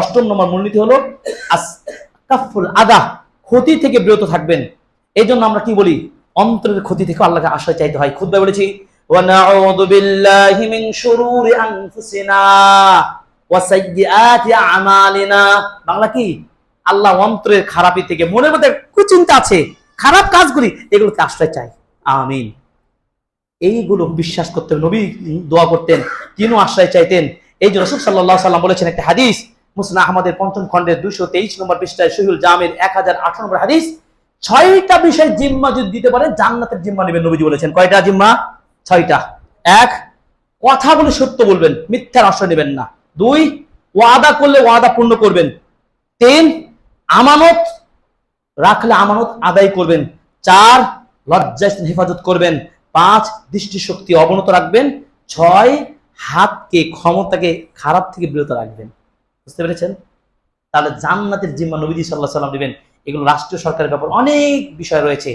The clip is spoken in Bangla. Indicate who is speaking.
Speaker 1: অষ্টম নম্বর মূলনীতি হলো কাফুল আদা, ক্ষতি থেকে বিরত থাকবেন। এই জন্য আমরা কি বলি? অন্তরের ক্ষতি থেকে আল্লাহকে আশ্রয় চাইতে হয়। খুদ্ বলেছি বাংলা কি? আল্লাহ অন্তরের খারাপি থেকে মনের মধ্যে কুচিন্তা আছে, খারাপ কাজগুলি, এগুলোকে আশ্রয় চাই আমিন। এইগুলো বিশ্বাস করতে নবী দোয়া করতেন, তিনিও আশ্রয় চাইতেন। এই জন্য রসুল সাল্লাহ সাল্লাম বলেছেন একটা হাদিস মুসনা আহমদের পঞ্চম খণ্ডের দুইশো তেইশ নম্বর পৃষ্ঠায় শহীদ জামের এক হাজার আঠারো নম্বর হাদিস, ছয়টা বিষয় জিম্মা যদি দিতে পারে, জান্নাতের জিম্মা নেবেন নবীজি বলেছেন। কয়টা জিম্মা? ছয়টা। এক, কথা বলে সত্য বলবেন, মিথ্যার আশ্রয় নেবেন না। দুই, ওয়াদা করলে ওয়াদা পূর্ণ করবেন। তিন, আমানত রাখলে আমানত আদায় করবেন। চার, লজ্জায় হেফাজত করবেন। পাঁচ, দৃষ্টিশক্তি অবনত রাখবেন। ছয়, হাতকে, ক্ষমতাকে খারাপ থেকে বিরত রাখবেন। বুঝতে পেরেছেন? তাহলে জান্নাতের জিম্মা নবীজি সাল্লাহ সাল্লাম দিবেন। এগুলো রাষ্ট্রীয় সরকারের ব্যাপার অনেক বিষয় রয়েছে।